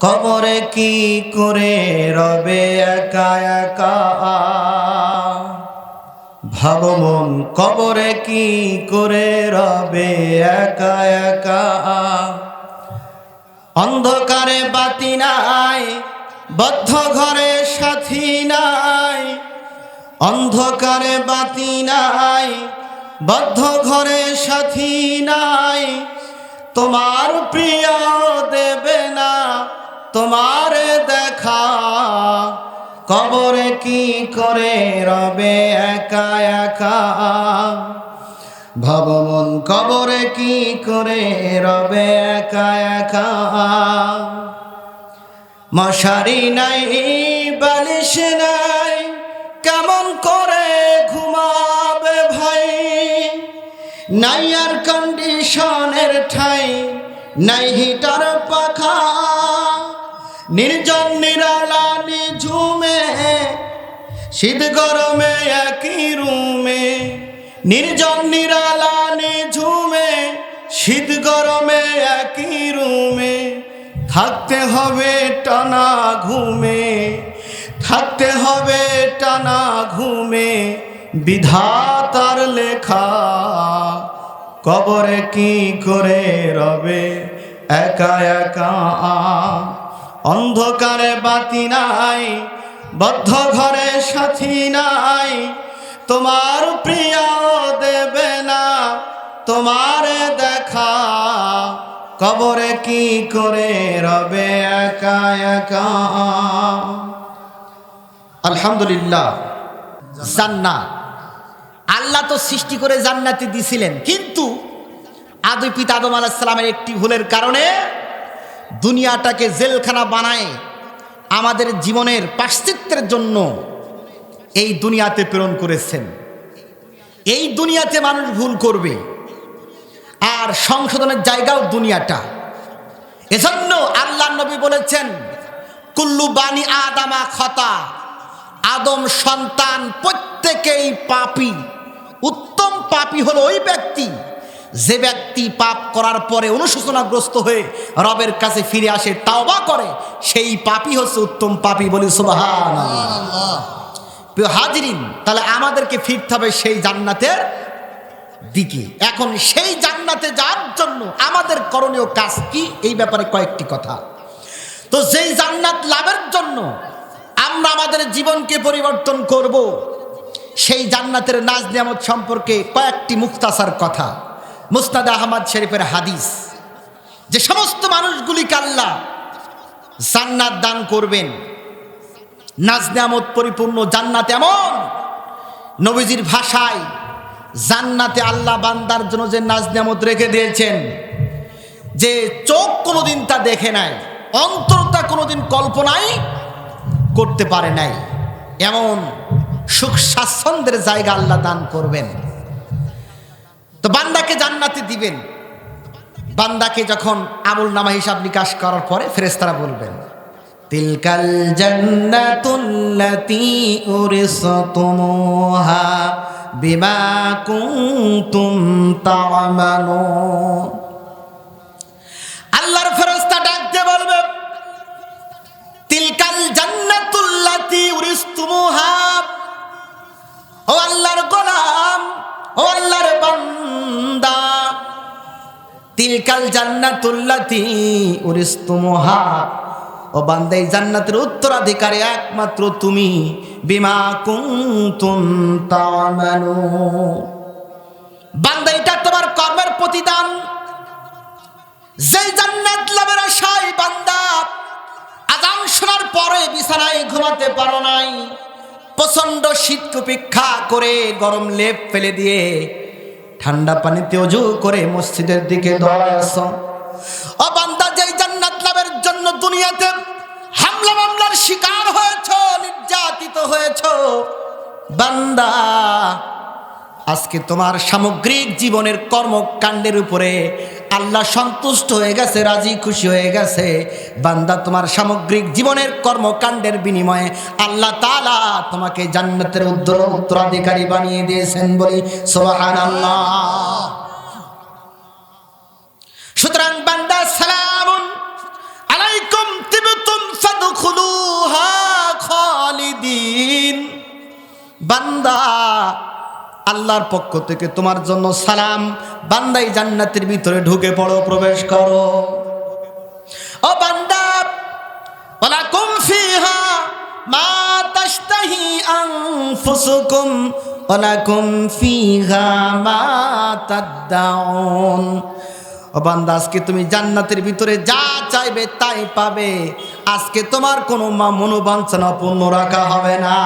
কবরে কি করে রবে একা একা? ভাব মন, কবরে কি করে রবে একা একা? অন্ধকারে বাতি নাই, বদ্ধ ঘরে সাথী নাই। অন্ধকারে বাতি নাই, বদ্ধ ঘরে সাথী নাই। তোমার প্রিয় দেবে না তোমার দেখা, কবরে কি করে রবে একা একা? ভবমন কবরে কি করে রবে একা একা? মশারি নাই, বালিশ নাই, কেমন করে ঘুমাবে ভাই? নাই আর কন্ডিশনের ঠাই, নাই হিটার পাখা। নির্জন নিরালা নিঝুমে শীত গরমে একই রুমে। নির্জন নিরালা নিঝুমে শীত গরমে একই রুমে। থাকতে হবে টানা ঘুমে, থাকতে হবে টানা ঘুমে। বিধাতার লেখা, কবরে কি করে রবে? একা একা অন্ধকারে বাতি নাই, বদ্ধ ঘরে সাথী নাই। তোমার প্রিয় দেবে না, তোমার দেখা। কবরে কি করে রবে একা একা? আলহামদুলিল্লাহ, জান্নাত। আল্লাহ তো সৃষ্টি করে জান্নাতি দিছিলেন, কিন্তু আদি পিতা আদম আলাহিসাল্লামের একটি ভুলের কারণে দুনিয়াটাকে জেলখানা বানায় আমাদের জীবনের পাশ্চিত্যের জন্য এই দুনিয়াতে প্রেরণ করেছেন। এই দুনিয়াতে মানুষ ভুল করবে। আর সংশোধনের জায়গাও দুনিয়াটা। এজন্য আল্লাহ নবী বলেছেন, কুল্লু বানি আদামা খতা। আদম সন্তান প্রত্যেকেই পাপী। উত্তম পাপী হলো ওই ব্যক্তি। যে ব্যক্তি পাপ করার পরে অনুশোচনাগ্রস্ত হয়ে রবের কাছে ফিরে আসে, তাওবা করে, সেই পাপী হচ্ছে উত্তম পাপী বলি সুবাহান হাজিরিন, তাহলে আমাদেরকে ফিরতে হবে সেই জান্নাতের দিকে। এখন সেই জান্নাতে যাওয়ার জন্য আমাদের করণীয় কাজ কি? এই ব্যাপারে কয়েকটি কথা। তো যেই জান্নাত লাভের জন্য আমরা আমাদের জীবনকে পরিবর্তন করব, সেই জান্নাতের নাজ নিয়ামত সম্পর্কে কয়েকটি মুক্তাসার কথা। মুস্তাদ আহমদ শরীফের হাদিস, যে সমস্ত মানুষগুলিকে আল্লাহ জান্নাত দান করবেন। নাজ নিয়ামত পরিপূর্ণ জান্নাত এমন, নবীজির ভাষায় জান্নাতে আল্লাহ বান্দার জন্য যে নাজ নিয়ামত রেখে দিয়েছেন, যে চোখ কোনোদিন তা দেখে নাই, অন্তর তা কোনোদিন কল্পনাই করতে পারে নাই, এমন সুখ স্বাচ্ছন্দ্যের জায়গা আল্লাহ দান করবেন। তো বান্দাকে জান্নাতে দিবেন। বান্দাকে যখন আমল নামা হিসাব নিকাশ করার পরে ফেরেস্তারা বলবেন, তিলকাল জান্নাতুল্লাতী উরিসতুমুহা বিমা আল্লাহর ফেরেশতা ডাকতে বলবে, তিলকাল জান্নাতুল্লাতি উরিস্তুমুহা। ও আল্লাহর গোলাম ও আল্লাহর বান্দা, তিলকাল জান্নাতুল্লাতি উরিস্তুমুহা। ও বান্দা জান্নাতের উত্তরাধিকারী একমাত্র তুমি। বিমা কুনতুম তা'মালুন। বান্দা, এটা তোমার কর্মের প্রতিদান। যেই জান্নাত লাভের আশায় বান্দা, আজান শোনার পরে বিছানায় ঘুমাতে পারো নাই। প্রচণ্ড শীত উপেক্ষা করে গরম লেপ ফেলে দিয়ে ঠান্ডা পানিতে অজু করে মসজিদের দিকে দৌড়াস ও বান্দা, যেই জান্নাত লাভের জন্য দুনিয়াতে হামলা মামলার শিকার হয়েছ, নির্যাতিত হয়েছ, বান্দা, আজকে তোমার সামগ্রিক জীবনের কর্মকাণ্ডের উপরে আল্লাহ সন্তুষ্ট হয়ে গেছে, রাজি খুশি হয়ে গেছে। বান্দা তোমার সামগ্রিক জীবনের কর্মকাণ্ডের বিনিময়ে আল্লাহ তালা তোমাকে জান্নাতের উদ্দর উত্তরাধিকারী বানিয়ে দিয়েছেন বলি সোহান আল্লাহ সুতরাং বান্দা সালাম আলাইকুম তিবতুম ফাদখুলুহা খালিদিন। বান্দা আল্লাহর পক্ষ থেকে তোমার জন্য সালাম। বান্দাই জান্নাতের ভিতরে ঢুকে পড়ো, প্রবেশ করো। ও বান্দা, ওয়ালাকুম ফিহা মা তাশতাহি আনফুসুকুম, ওয়ালাকুম ফিহা মা তাদদাউন। ও বান্দা, আজকে তুমি জান্নাতের ভিতরে যা চাইবে তাই পাবে। আজকে তোমার কোনো মা মনোবাঞ্ছনা পূর্ণ রাখা হবে না।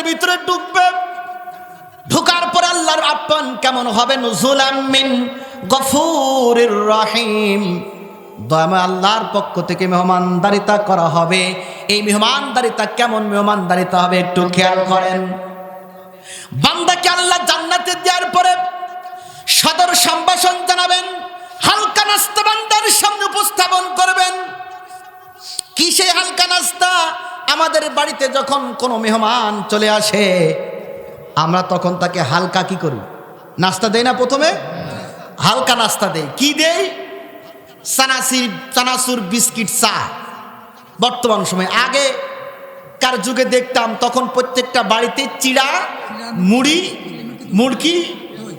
জান্নাতের ভিতরে ঢুকবে। ঢুকার পর আল্লাহর আপ্যায়ন কেমন হবে? নুজুলাম মিন গফুরির রহিম। দয়াময় আল্লাহর পক্ষ থেকে মেহমানদারিতা করা হবে। এই মেহমানদারিতা কেমন মেহমানদারিতা হবে একটু খেয়াল করেন। বান্দাকে আল্লাহ জান্নাতে দেওয়ার পরে সদর সম্ভাষণ জানাবেন, হালকা নাস্তা বান্দার সামনে উপস্থাপন করবেন। কি সেই হালকা নাস্তা? আমাদের বাড়িতে যখন কোনো মেহমান চলে আসে, আমরা তখন তাকে হালকা কি করি? নাস্তা দেই না প্রথমে? হালকা নাস্তা দেই। কি দেই? চানাসির চানাচুর বিস্কিট চা। বর্তমান সময় আগে কার যুগে দেখতাম, তখন প্রত্যেকটা বাড়িতে চিড়া, মুড়ি মুড়কি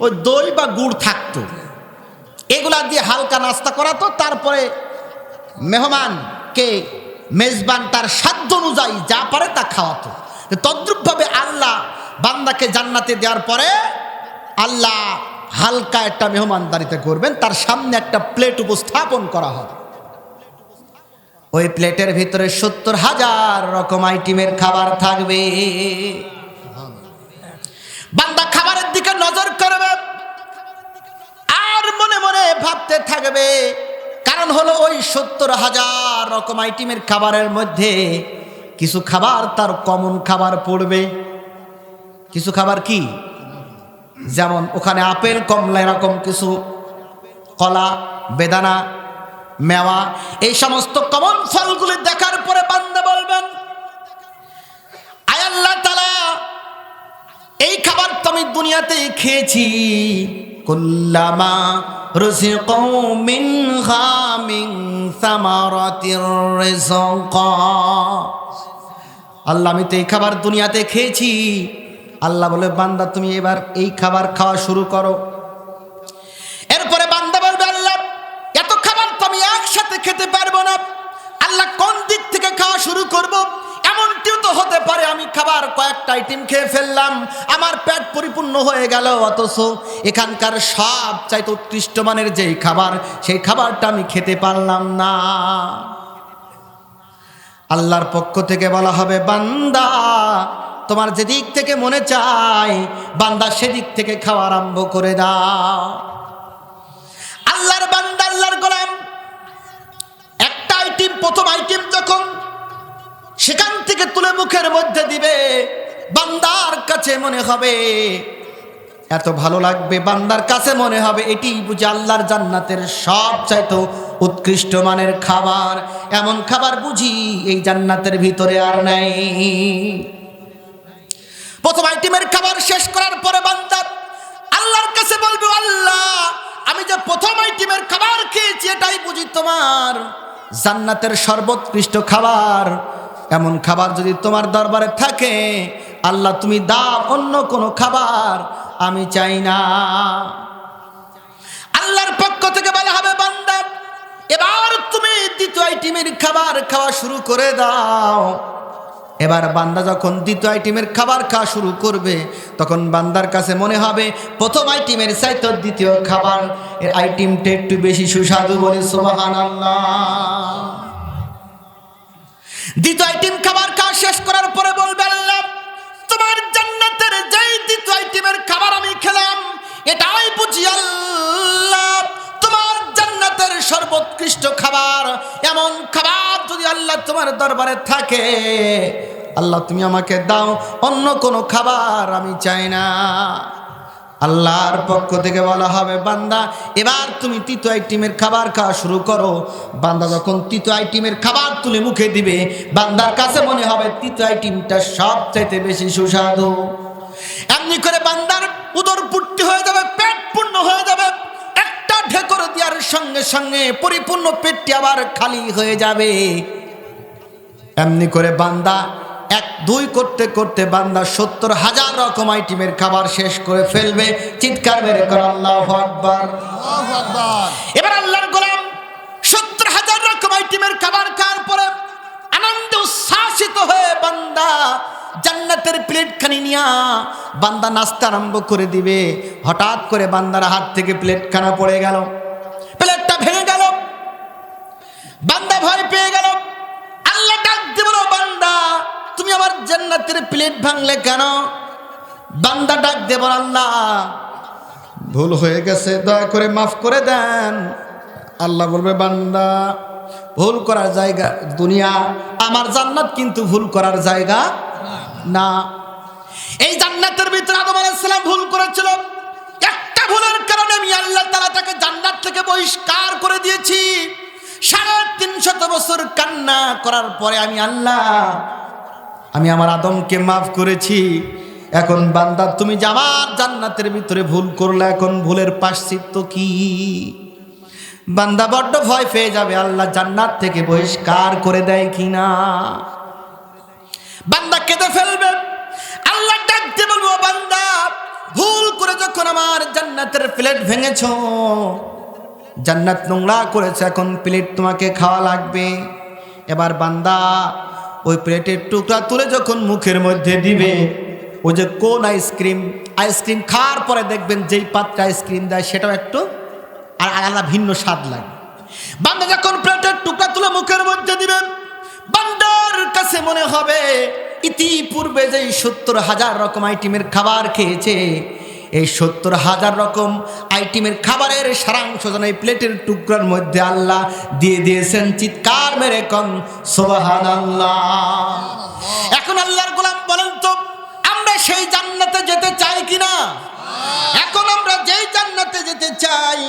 ওই দই বা গুড় থাকতো। এগুলা দিয়ে হালকা নাস্তা করাতো, তারপরে মেহমানকে মেজবান তার সাধ্য অনুযায়ী যা পারে তা খাওয়াতো। তদ্রূপভাবে আল্লাহ বান্দাকে জান্নাতে দেওয়ার পরে আল্লাহ হালকা একটা মেহমানদারিতে করবেন, তার সামনে একটা প্লেট উপস্থাপন করা হবে। ওই প্লেটের ভিতরে সত্তর হাজার রকম আইটেমের খাবার থাকবে। বান্দা খাবারের দিকে নজর করবে, আর মনে মনে ভাবতে থাকবে কারণ হলো ওই সত্তর হাজার রকম আইটেমের খাবারের মধ্যে কিছু খাবার তার কমন খাবার পড়বে। কিছু খাবার কি? যেমন ওখানে আপেল, কমলা এরকম কিছু, কলা, বেদানা, মেওয়া, এই সমস্ত কমন ফলগুলি দেখার পরে বান্দা বলবেন, আয় আল্লাহ তালা এই খাবার তো আমি দুনিয়াতেই খেয়েছি। কুল্লামা রুজিকু মিনহা মিন সামারাতির রিজকা আল্লাহ, আমি তো এই খাবার দুনিয়াতে খেয়েছি। আল্লাহ বলে, বান্দা, তুমি এবার এই খাবার খাওয়া শুরু করো। এরপরে বান্দা বলবে, আল্লাহ, এত খাবার তো আমি একসাথে খেতে পারব না। আল্লাহ, কোন দিক থেকে খাওয়া শুরু করব? হতে পারে আমি খাবার কয়েকটা আইটেম খেয়ে ফেললাম। আমার পেট পরিপূর্ণ হয়ে গেল, অথচ এখানকার সব চাইতে উৎকৃষ্ট মানের যেই খাবার, সেই খাবারটা আমি খেতে পারলাম না। আল্লাহর পক্ষ থেকে বলা হবে, বান্দা, তোমার যেদিক থেকে মনে চায়, বান্দা সেদিক থেকে খাওয়া আরম্ভ করে দাও। আল্লাহর বান্দা, আল্লাহর গোলাম। একটা আইটেম, প্রথম আইটেম যখন সেখান থেকে তুলে মুখের মধ্যে দিবে। বান্দার কাছে মনে হবে, এত ভালো লাগবে, বান্দার কাছে মনে হবে এটি বুঝে আল্লাহর জান্নাতের সব চাইতো উৎকৃষ্ট মানের খাবার। এমন খাবার বুঝি এই জান্নাতের ভিতরে আর নাই। প্রথম আইটেমের খাবার শেষ করার পরে বান্দার আল্লাহর কাছে বলবে, আল্লাহ, আমি যে প্রথম আইটেমের খাবার খেয়েছি, এটাই বুঝি তোমার জান্নাতের সর্বোৎকৃষ্ট খাবার। এমন খাবার যদি তোমার দরবারে থাকে, আল্লাহ তুমি দাও অন্য কোনো খাবার, আমি চাই না। আল্লাহর পক্ষ থেকে বলা হবে, বান্দা, এবার তুমি দ্বিতীয় আইটেমের খাবার খাওয়া শুরু করে দাও। এবার বান্দা যখন দ্বিতীয় আইটেমের খাবার খাওয়া শুরু করবে, তখন বান্দার কাছে মনে হবে, প্রথম আইটেমের চাইতো দ্বিতীয় খাবার, এর আইটেমটা একটু বেশি সুস্বাদু বলে সোবাহান দ্বিতীয় আইটেম খাবার খাওয়া শেষ করার পরে বলবে তোমার জান্নাতের যেই দ্বিতীয় আইটেমের খাবার আমি খেলাম, এটাই বুঝি আল্লাহ, তোমার জান্নাতের সর্বোৎকৃষ্ট খাবার, এমন খাবার যদি আল্লাহ তোমার দরবারে থাকে, আল্লাহ তুমি আমাকে দাও, অন্য কোনো খাবার আমি চাই না। আল্লাহর পক্ষ থেকে বলা হবে, বান্দা, এবার তুমি তৃতীয় আইটেমের খাবার খাওয়া শুরু করো। বান্দা যখন তৃতীয় আইটেমের খাবার তুলে মুখে দিবে, বান্দার কাছে মনে হবে তৃতীয় আইটেমটা সব চাইতে বেশি সুস্বাদু। এমনি করে বান্দার উদর পূর্তি হয়ে যাবে, পেট পূর্ণ হয়ে যাবে। একটা ঢেকর দেওয়ার সঙ্গে সঙ্গে পরিপূর্ণ পেটটি আবার খালি হয়ে যাবে। এমনি করে বান্দা এক দুই করতে করতে বান্দা সত্তর হাজার রকম আইটেমের খাবার শেষ করে ফেলবে। চিৎকার মেরে করে আল্লাহ আকবার। এবার আল্লাহর গোলাম সত্তর হাজার রকম আইটেমের খাবার খাওয়ার পরে আনন্দে উচ্ছ্বাসিত হয়ে বান্দা জান্নাতের প্লেট খানি নিয়া বান্দা নাস্তা আরম্ভ করে দিবে। হঠাৎ করে বান্দার হাত থেকে প্লেট খানা পড়ে গেল। প্লেটটা ভেঙে গেল। বান্দা ভয় পেয়ে গেল। আমার জান্নাতের প্লেট ভাঙলে কেন? বান্দা ডাক দেব আল্লাহ, ভুল হয়ে গেছে, দয়া করে মাফ করে দেন। আল্লাহ বলবে, বান্দা, ভুল করার জায়গা, দুনিয়া, আমার জান্নাত কিন্তু ভুল করার জায়গা না। এই জান্নাতের ভিতরে আদম আলাইসালাম ভুল করেছিল। একটা ভুলের কারণে আমি আল্লাহ তালা তাকে জান্নাত থেকে বহিষ্কার করে দিয়েছি। সাড়ে তিনশত বছর কান্না করার পরে আমি আল্লাহ আমি আমার আদমকে মাফ করেছি। এখন বান্দা, তুমি যে আমার জান্নাতের ভিতরে ভুল করলে, এখন ভুলের পাশ্চিত্য কি? বান্দা বড্ড ভয় পেয়ে যাবে, আল্লাহ জান্নাত থেকে বহিষ্কার করে দেয় কি না বান্দা কেঁদে ফেলবে, আল্লাহ ডাকতে বলব বান্দা, ভুল করে যখন আমার জান্নাতের প্লেট ভেঙেছ, জান্নাত নোংরা করেছে, এখন প্লেট তোমাকে খাওয়া লাগবে। এবার বান্দা ওই প্লেটের টুকরা তুলে যখন মুখের মধ্যে দিবে ওই যে কোন আইসক্রিম আইসক্রিম খাওয়ার পরে দেখবেন যেই পাত্রে আইসক্রিম দেয়, সেটাও একটু আর আলাদা ভিন্ন স্বাদ লাগে। বান্দা যখন প্লেটের টুকরা তুলে মুখের মধ্যে দিবেন, বান্দার কাছে মনে হবে, ইতিপূর্বে যেই সত্তর হাজার রকম আইটেমের খাবার খেয়েছে এই সত্তর হাজার রকম আইটেমের খাবারের সারাংশ যেন এই প্লেটের টুকরার মধ্যে আল্লাহ দিয়ে দিয়েছেন চিৎকার মেরে কন সোবাহান আল্লাহ এখন আল্লাহর গোলাম বলেন তো আমরা সেই জান্নাতে যেতে চাই কিনা? এখন আমরা যেই জান্নাতে যেতে চাই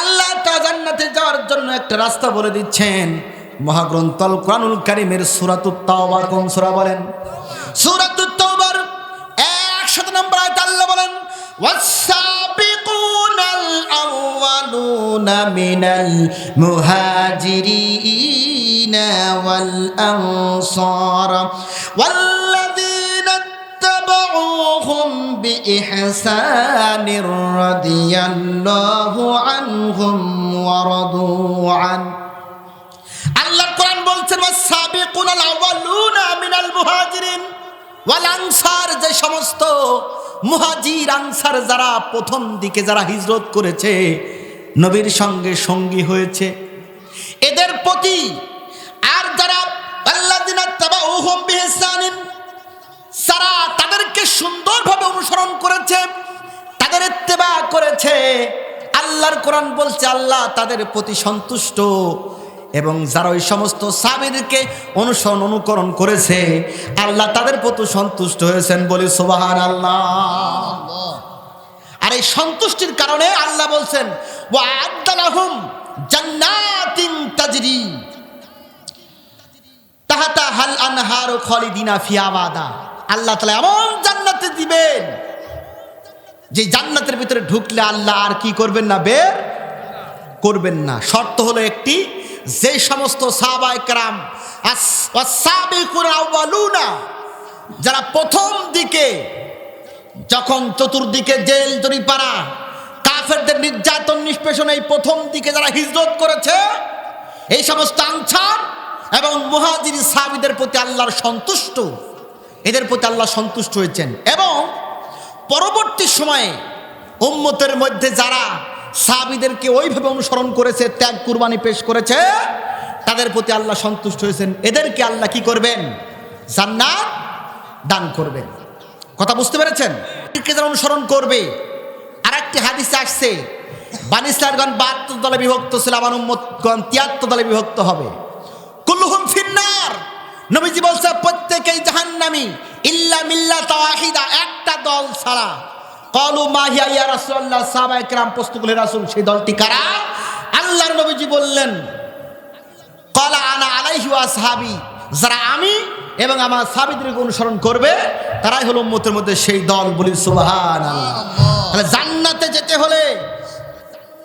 আল্লাহ তা জান্নাতে যাওয়ার জন্য একটা রাস্তা বলে দিচ্ছেন। মহাগ্রন্থল কোরআনুল কারিমের সুরাতুত তাওবা কোন সূরা বলেন? সুরাতুত والسابقون الأولون من المهاجرين والأنصار والذين اتبعوهم بإحسان رضي الله عنهم ورضوا عنه الله القرآن بولتن والسابقون الأولون ওয়াল আনসার যে সমস্ত মুহাজির আনসার যারা প্রথম দিকে যারা হিজরত করেছে, নবীর সঙ্গে সঙ্গী হয়েছে। এদের প্রতি আর যারা বিহিসানিন, সারা তাদেরকে সুন্দরভাবে অনুসরণ করেছে, তাদের ইত্তেবা করেছে। আল্লাহর কোরআন বলছে, আল্লাহ তাদের প্রতি সন্তুষ্ট। এবং যারা ওই সমস্ত সাবিরকে অনুসরণ, অনুকরণ করেছে, আল্লাহ তাদের প্রতি সন্তুষ্ট হয়েছেন বলি সুবাহান আল্লাহ আর এই সন্তুষ্টির কারণে আল্লাহ বলছেন ওয়া আদালাহুম জান্নাতিন তাজরি। তাহাতা হাল আনহার খলিদিনা ফিয়াবাদা আল্লাহ তালা এমন জান্নাতে দিবেন, যে জান্নাতের ভিতরে ঢুকলে আল্লাহ আর কি করবেন না, বের করবেন না। শর্ত হলো একটি যে সমস্ত সাহাবাইকরাম যারা প্রথম দিকে, যখন চতুর্দিকে জেল জরিপাড়া কাফেরদের নির্যাতন, নিষ্পেষণ এই প্রথম দিকে যারা হিজরত করেছে, এই সমস্ত আনসার এবং মুহাজির সাহাবিদের প্রতি আল্লাহর সন্তুষ্ট, এদের প্রতি আল্লাহ সন্তুষ্ট হয়েছেন। এবং পরবর্তী সময়ে উম্মতের মধ্যে যারা সাহাবিদেরকে ওইভাবে অনুসরণ করেছে, ত্যাগ কুরবানি পেশ করেছে, তাদের প্রতি আল্লাহ সন্তুষ্ট হয়েছেন। এদেরকে আল্লাহ কি করবেন? জান্নাত দান করবেন। কথা বুঝতে পেরেছেন? যারা অনুসরণ করবে। আর একটি হাদিসে আসছে বানিসারগণ বাহাত্তর দলে বিভক্ত ছিল, আমার উম্মতগণ তিয়াত্তর দলে বিভক্ত হবে। কুল্লুহুম ফিন্নার। নবীজি বলছে, প্রত্যেকেই জাহান্নামি, ইল্লা মিল্লা তাওয়াহিদা একটা দল ছাড়া কলু মাহিয়া ইয়া রাসূলুল্লাহ, সাহাবায়ে কেরাম প্রশ্ন করলেন, রাসূল, সেই দলটি কারা? আল্লাহর নবীজি বললেন, কলা আনা আলাইহি ওয়া আসহাবি, যারা আমি এবং আমার সাহাবীদেরকে অনুসরণ করবে, তারাই হলো উম্মতের মধ্যে সেই দল বলি সুবহানাল্লাহ। তাহলে জান্নাতে যেতে হলে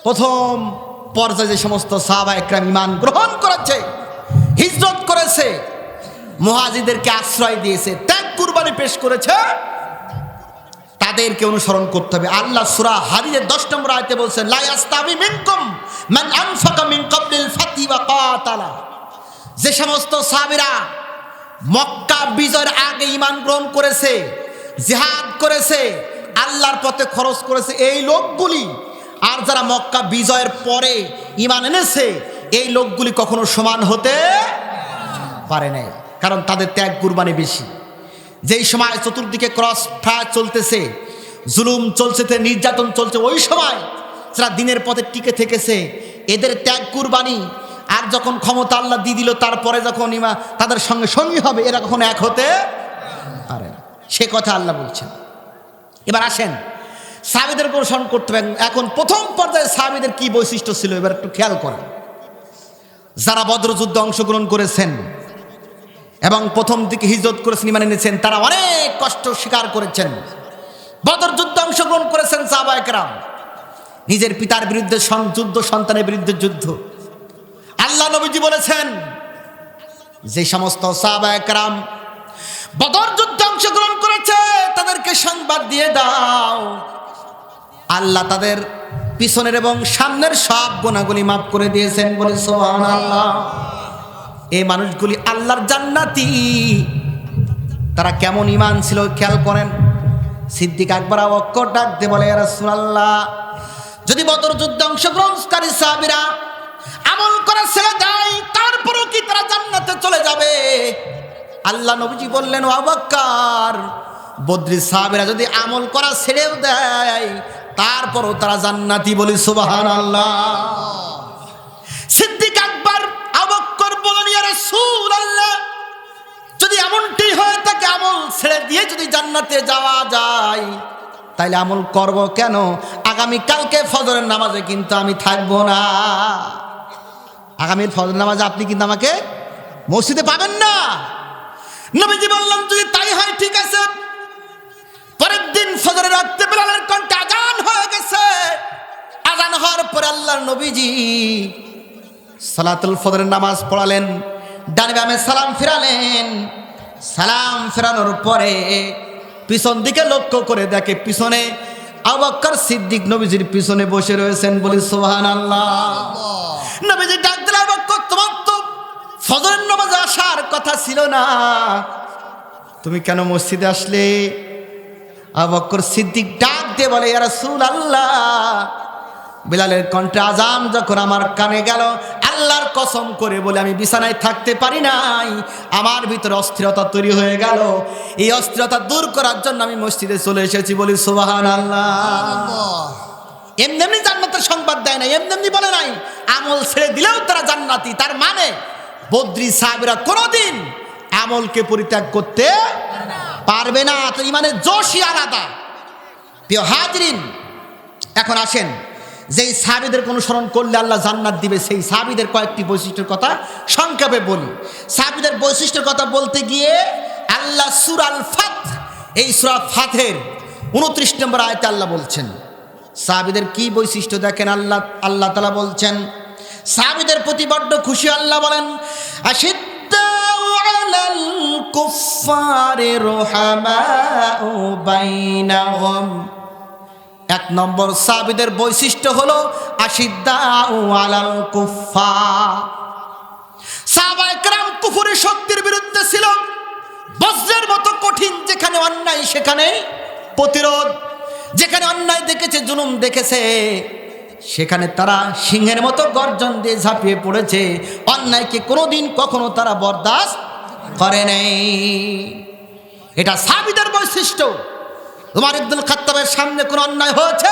প্রথম পর্যায়ে যে সমস্ত সাহাবা একরাম ইমান গ্রহণ করেছে, হিজরত করেছে, মহাজিদেরকে আশ্রয় দিয়েছে, ত্যাগ কুরবানি পেশ করেছে তাদেরকে অনুসরণ করতে হবে। আল্লাহ সুরা হারিয়ে দশ নম্বর আয়তে বলছেন লাইয়াস্তাবি মিনকুম মান আনফাকা মিন ক্বাবলিল ফাতি ওয়া কাতালা যে সমস্ত সাহাবীরা মক্কা বিজয়ের আগে ঈমান গ্রহণ করেছে, জিহাদ করেছে, আল্লাহর পথে খরচ করেছে, এই লোকগুলি আর যারা মক্কা বিজয়ের পরে ঈমান এনেছে, এই লোকগুলি কখনো সমান হতে পারে নাই। কারণ তাদের ত্যাগ কুরবানি বেশি। যেই সময় চতুর্দিকে ক্রস ফায়ার চলতেছে, জুলুম চলছে নির্যাতন চলছে, ওই সময় যারা দিনের পথে টিকে থেকেছে, এদের ত্যাগ কুরবানি। আর যখন ক্ষমতা আল্লাহ দিয়ে দিল, তারপরে যখন ইমা তাদের সঙ্গে সঙ্গী হবে, এরা কখনো এক হতে পারে না। সে কথা আল্লাহ বলছেন। এবার আসেন সাহাবিদের অনুসরণ করতে হবে। এখন প্রথম পর্যায়ে সাহাবিদের কি বৈশিষ্ট্য ছিল, এবার একটু খেয়াল করেন। যারা বদ্রযুদ্ধে অংশগ্রহণ করেছেন এবং প্রথম দিকে হিজরত করেছেন ইমান এনেছেন তারা অনেক কষ্ট স্বীকার করেছেন। বদর যুদ্ধে অংশগ্রহণ করেছেন সাহবায়করাম নিজের পিতার বিরুদ্ধে যুদ্ধ, সন্তানের বিরুদ্ধে যুদ্ধ। আল্লাহ নবীজি বলেছেন, যে সমস্ত সাহবায়করাম বদর যুদ্ধে অংশগ্রহণ করেছে, তাদেরকে সংবাদ দিয়ে দাও। আল্লাহ তাদের পিছনের এবং সামনের সব গোনাগুলি মাফ করে দিয়েছেন বলে সোহান আল্লাহ এই মানুষগুলি আল্লাহর জান্নাতি। তারা কেমন ইমান ছিল খেয়াল করেন? সিদ্দিক আকবর অক্ষর ডাকতে বলে রাসূলুল্লাহ, যদি বদর যুদ্ধে অংশগ্রহণকারী সাহাবীরা আমল করে ছেড়ে দেয়, তারপরও কি তারা জান্নাতে চলে যাবে? আল্লাহ নবীজি বললেন আবাক্কার বদ্রি সাহাবীরা যদি আমল করা ছেড়েও দেয়, তারপরও তারা জান্নাতি বলি সুবাহান আল্লাহ যদি এমনটি হয়ে থাকে আমল ছেড়ে দিয়ে যদি জান্নাতে যাওয়া যায়, তাইলে আমল করব কেন? আগামী কালকে ফজরের নামাজে কিন্তু আমি থাকব না। আগামীর ফজর নামাজে আপনি কিন্তু আমাকে মসজিদে পাবেন না। নবীজি বললাম যদি তাই হয়, ঠিক আছে। পরের দিন ফজরে রাখতে বেলালের কণ্ঠে আজান হয়ে গেছে। আজান হওয়ার পরে আল্লাহর নবীজি সালাতুল ফজরের নামাজ পড়ালেন। ডানে বামে সালাম ফেরালেন। সালাম ফেরানোর পরে পিছন দিকে লক্ষ্য করে দেখে পিছনে আবাক্কর সিদ্দিক নবীজির পিছনে বসে রয়েছেন বলি সোহান আল্লাহ নবীজি ডাক দিলে আবাক্কর তোমার তো ফজরের নামাজে আসার কথা ছিল না। তুমি কেন মসজিদে আসলে? আবক্কর সিদ্দিক ডাক দিয়ে বলে, ইয়া আল্লাহ বিলালের কণ্ঠে আজান যখন আমার কানে গেল আল্লাহর কসম করে বলে আমি বিছানায় থাকতে পারি নাই। আমার ভিতরে অস্থিরতা তৈরি হয়ে গেল। এই অস্থিরতা দূর করার জন্য আমি মসজিদে চলে এসেছি বলি সুবাহান আল্লাহ এমনি এমনি জান্নাতের সংবাদ দেয় না এমনি এমনি বলে নাই। আমল ছেড়ে দিলেও তারা জান্নাতি তার মানে বদ্রি সাহেবরা কোনোদিন আমলকে পরিত্যাগ করতে পারবে না। তো ইমানের জোশই আলাদা। প্রিয় হাজরিন এখন আসেন। যেই সাহাবিদের অনুসরণ করলে আল্লাহ জান্নাত দিবে, সেই সাহাবিদের কয়েকটি বৈশিষ্ট্যের কথা সংক্ষেপে বলি। সাহাবিদের বৈশিষ্ট্যের কথা বলতে গিয়ে আল্লাহ সুরাল ফাত এই সুরা ফাথের উনত্রিশ নম্বর আয়তে আল্লাহ বলছেন, সাহাবিদের কি বৈশিষ্ট্য দেখেন আল্লাহ আল্লাহ তালা বলছেন, সাহাবিদের প্রতি বড্ড খুশি আল্লাহ বলেন কুফফারি রুহামাউ বাইনাহুম। এক নম্বর সাবিদের বৈশিষ্ট্য হলো আলাল কুফা সাহাবায়ে কুফুরি শক্তির বিরুদ্ধে ছিল। বজ্রের মতো কঠিন, যেখানে অন্যায়, সেখানে প্রতিরোধ। যেখানে অন্যায় দেখেছে, জুলুম দেখেছে, সেখানে তারা সিংহের মতো গর্জন দিয়ে ঝাঁপিয়ে পড়েছে। অন্যায়কে কোনোদিন কখনো তারা বরদাস্ত করে নেই। এটা সাবিদের বৈশিষ্ট্য। তোমার ইবদুল খাত্তাবের সামনে কোনো অন্যায় হয়েছে?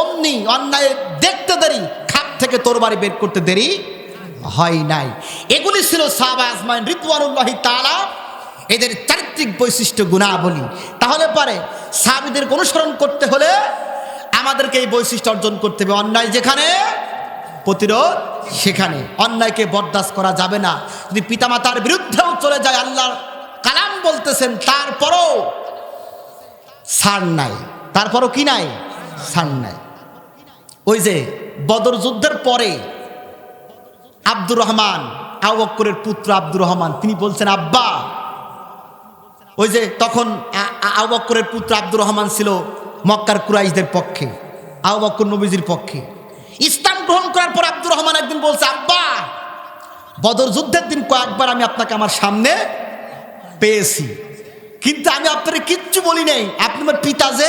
অমনি অন্যায় দেখতে দেরি খাপ থেকে তোর বাড়ি বের করতে দেরি হয় নাই। এগুলি ছিল সাহাবা আজমাইন রিতুয়ানুল্লাহি তালা এদের চারিত্রিক বৈশিষ্ট্য গুণাবলী। তাহলে পারে সাহাবিদের অনুসরণ করতে হলে আমাদেরকে এই বৈশিষ্ট্য অর্জন করতে হবে। অন্যায় যেখানে, প্রতিরোধ সেখানে। অন্যায়কে বরদাস্ত করা যাবে না। যদি পিতামাতার বিরুদ্ধেও চলে যায়, আল্লাহর কালাম বলতেছেন, তারপরও ছাড় নাই। তারপরও কি নাই? ছাড় নাই। ওই যে বদর যুদ্ধের পরে আব্দুর রহমান আউ বক্করের পুত্র আব্দুর রহমান, তিনি বলছেন, আব্বা। ওই যে তখন আ- আ- আবু বক্করের পুত্র আব্দুর রহমান ছিল মক্কার কুরাইশদের পক্ষে আবু বক্কর নবীজির পক্ষে। ইসলাম গ্রহণ করার পর আব্দুর রহমান একদিন বলছে, আব্বা, বদর যুদ্ধের দিন কয়েকবার আমি আপনাকে আমার সামনে পেয়েছি। কিন্তু আমি আপনার কিচ্ছু বলি নাই। আপনি আমার পিতা যে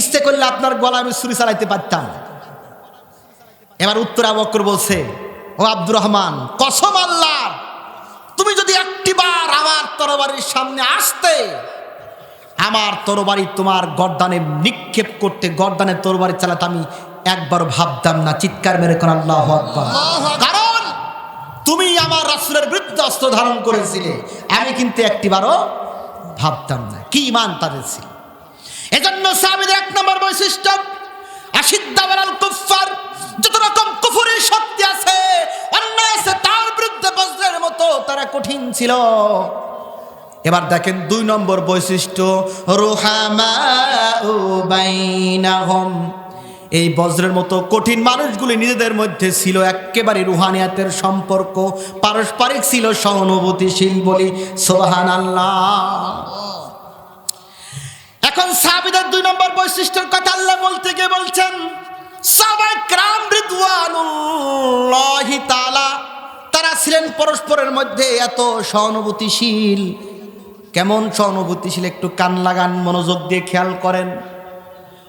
ইচ্ছে করলে আপনার গলা আমি ছুরি চালাইতে পারতাম। এবার উত্তর আবু বলছে ও আব্দুর রহমান কসম আল্লাহ তুমি যদি একটিবার আমার তরবারির সামনে আসতে আমার তরবারি তোমার গর্দানে নিক্ষেপ করতে গর্দানে তরবারি চালাতে আমি একবার ভাবতাম না। চিৎকার মেরে কোন আল্লাহ। কারণ তুমি আমার রাসূলের বিরুদ্ধে অস্ত্র ধারণ করেছিলে। আমি কিন্তু একটিবারও ভাবতাম না। কি ইমান তাদের ছিল? এজন্য সাহাবিদের এক নম্বর বৈশিষ্ট্য আশিদ্দাবাল কুফার যত রকম কুফুরের শক্তি আছে, অন্যায় আছে, তার বিরুদ্ধে বজ্রের মতো তারা কঠিন ছিল। এবার দেখেন দুই নম্বর বৈশিষ্ট্য রোহামা বাইনাহম। এই বজ্রের মতো কঠিন মানুষগুলি নিজেদের মধ্যে ছিল একেবারে রুহানিয়াতের সম্পর্ক। পারস্পরিক ছিল সহানুভূতিশীল বলি সোহান আল্লাহ এখন সাহাবিদের দুই নম্বর বৈশিষ্ট্যের কথা আল্লাহ বলতে গিয়ে বলছেন তারা ছিলেন পরস্পরের মধ্যে এত সহানুভূতিশীল। কেমন সহানুভূতিশীল? একটু কান লাগান, মনোযোগ দিয়ে খেয়াল করেন।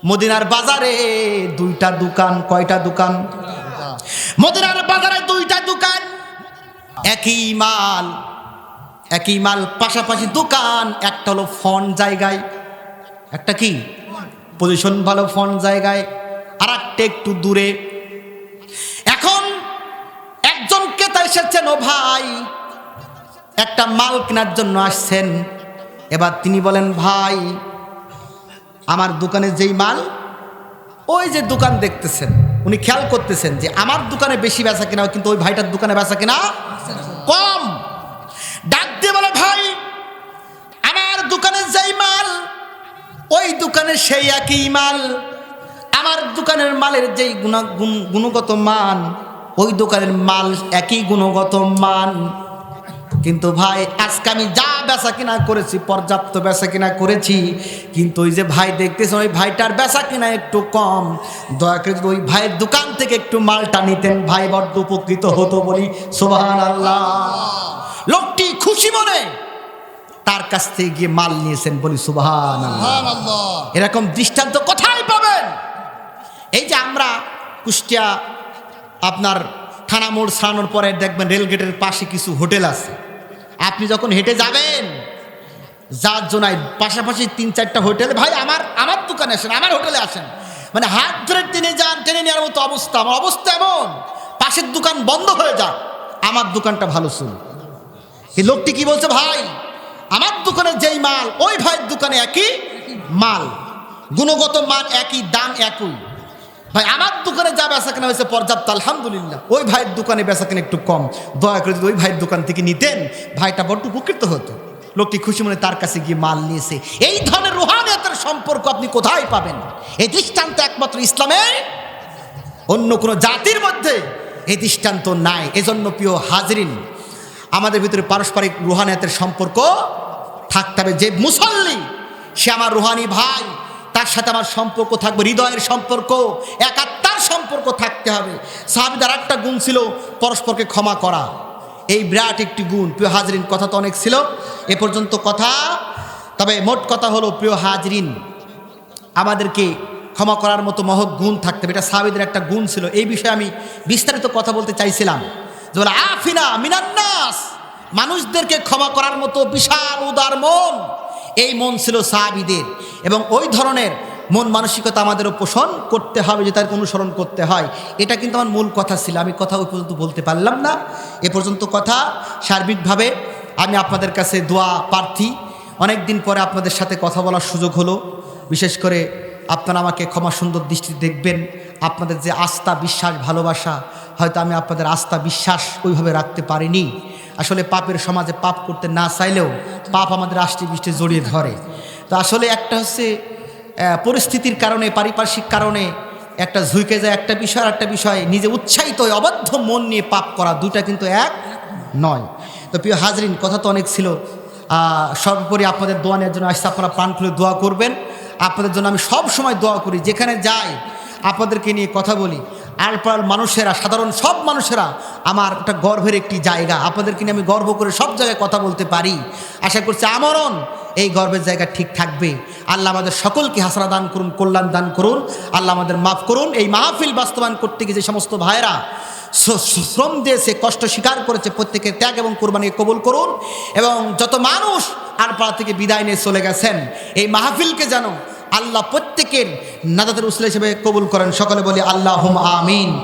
মদিনার বাজারে দুইটা দোকান, কয়টা দোকান? মদিনার বাজারে দুইটা দোকান। একই মাল একই মাল, পাশাপাশি দোকান, একটা হলো ফন জায়গায়। একটা কি? পজিশন ভালো ফন জায়গায়। আর একটা একটু দূরে। এখন একজন ক্রেতা এসেছেন, ও ভাই, একটা মাল কেনার জন্য আসছেন। এবার তিনি বলেন, ভাই আমার দোকানে যেই মাল, ওই যে দোকান দেখতেছেন, উনি খেয়াল করতেছেন যে আমার দোকানে বেশি বেচা কিনা, কিন্তু ওই ভাইটার দোকানে বেচা কিনা কম। ডাক দিয়ে বলে, ভাই, আমার দোকানে যেই মাল, ওই দোকানে সেই একই মাল। আমার দোকানের মালের যেই গুণা গুণ- গুণগত মান, ওই দোকানের মাল একই গুণগত মান। কিন্তু ভাই আজকে আমি যা বেচা কিনা করেছি পর্যাপ্ত বেচা কিনা করেছি কিন্তু ওই যে ভাই দেখতেছেন ওই ভাইটার বেচা কিনা একটু কম। দয়া করে ওই ভাইয়ের দোকান থেকে একটু মালটা নিতেন ভাই বড্ড উপকৃত হতো বলি সোহান আল্লাহ লোকটি খুশি মনে তার কাছ থেকে গিয়ে মাল নিয়েছেন বলি সুবাহান এরকম দৃষ্টান্ত কোথায় পাবেন? এই যে আমরা কুষ্টিয়া আপনার থানা মোড় ছাড়ানোর পরে দেখবেন রেলগেটের পাশে কিছু হোটেল আছে। আপনি যখন হেঁটে যাবেন, যার জোনায় পাশাপাশি তিন চারটা হোটেল, ভাই, আমার আমার দোকানে আসেন, আমার হোটেলে আসেন। মানে হাত ধরে টেনে যান, টেনে নেওয়ার মতো অবস্থা। আমার অবস্থা এমন, পাশের দোকান বন্ধ হয়ে যাক, আমার দোকানটা ভালো ছিল। এই লোকটি কি বলছে, ভাই, আমার দোকানে যেই মাল, ওই ভাইয়ের দোকানে একই মাল। গুণগত মান একই, দাম একই। ভাই, আমার দোকানে যা বেচা কেনা হয়েছে পর্যাপ্ত, আলহামদুলিল্লাহ। ওই ভাইয়ের দোকানে বেচা কেনা একটু কম। দয়া করে যদি ওই ভাইয়ের দোকান থেকে নিতেন, ভাইটা বড্ড উপকৃত হতো। লোকটি খুশি মনে তার কাছে গিয়ে মাল নিয়েছে। এই ধরনের রুহানিয়তের সম্পর্ক আপনি কোথায় পাবেন? এই দৃষ্টান্ত একমাত্র ইসলামে, অন্য কোনো জাতির মধ্যে এই দৃষ্টান্ত নাই। এজন্য প্রিয় হাজরিন, আমাদের ভিতরে পারস্পরিক রুহানিয়াতের সম্পর্ক থাকতে হবে। যে মুসল্লি, সে আমার রুহানি ভাই তার সাথে আমার সম্পর্ক থাকবে, হৃদয়ের সম্পর্ক, একাত্মার সম্পর্ক থাকতে হবে। সাহাবিদার একটা গুণ ছিল পরস্পরকে ক্ষমা করা। এই বিরাট একটি গুণ। প্রিয় হাজরিন, কথা তো অনেক ছিল, এ পর্যন্ত কথা। তবে মোট কথা হলো, প্রিয় হাজরিন, আমাদেরকে ক্ষমা করার মতো মহৎ গুণ থাকতে হবে। এটা সাহাবিদের একটা গুণ ছিল। এই বিষয়ে আমি বিস্তারিত কথা বলতে চাইছিলাম। যে বলে, আফিনা মিনান্নাস। মানুষদেরকে ক্ষমা করার মতো বিশাল উদার মন। এই মন ছিল সাহাবিদের। এবং ওই ধরনের মন মানসিকতা আমাদেরও পোষণ করতে হবে, যে তাদেরকে অনুসরণ করতে হয়। এটা কিন্তু আমার মূল কথা ছিল। আমি কথা ওই পর্যন্ত বলতে পারলাম না। এ পর্যন্ত কথা। সার্বিকভাবে আমি আপনাদের কাছে দোয়া প্রার্থী। অনেক দিন পরে আপনাদের সাথে কথা বলার সুযোগ হলো। বিশেষ করে আপনারা আমাকে ক্ষমা সুন্দর দৃষ্টিতে দেখবেন। আপনাদের যে আস্থা, বিশ্বাস, ভালোবাসা, হয়তো আমি আপনাদের আস্থা, বিশ্বাস ওইভাবে রাখতে পারিনি। আসলে পাপের সমাজে পাপ করতে না চাইলেও পাপ আমাদের আষ্টি বৃষ্টি জড়িয়ে ধরে। তো আসলে একটা হচ্ছে পরিস্থিতির কারণে, পারিপার্শ্বিক কারণে একটা ঝুঁকে যায় একটা বিষয় আর একটা বিষয়, নিজে উৎসাহিত হয়ে অবাধ্য মন নিয়ে পাপ করা দুটা কিন্তু এক নয়। তো প্রিয় হাজরিন, কথা তো অনেক ছিল। সর্বোপরি আপনাদের দোয়া নেওয়ার জন্য আসছে, আপনারা প্রাণ খুলে দোয়া করবেন। আপনাদের জন্য আমি সব সময় দোয়া করি, যেখানে যাই আপনাদেরকে নিয়ে কথা বলি। আলপাল মানুষেরা, সাধারণ সব মানুষেরা আমার একটা গর্বের একটি জায়গা। আপনাদেরকে নিয়ে আমি গর্ব করে সব জায়গায় কথা বলতে পারি। আশা করছি আমরণ এই গর্বের জায়গা ঠিক থাকবে। আল্লাহ আমাদের সকলকে হাসরা দান করুন, কল্যাণ দান করুন। আল্লাহ আমাদের মাফ করুন। এই মাহফিল বাস্তবায়ন করতে গিয়ে যে সমস্ত স- শ্রম দিয়েছে কষ্ট স্বীকার করেছে, প্রত্যেকের ত্যাগ এবং কোরবানিকে কবুল করুন। এবং যত মানুষ আরপাড়া থেকে বিদায় নিয়ে চলে গেছেন, এই মাহফিলকে যেন আল্লাহ প্রত্যেকের নাদাদের উসলে হিসেবে কবুল করেন। সকলে বলি আল্লাহ হুম আমিন।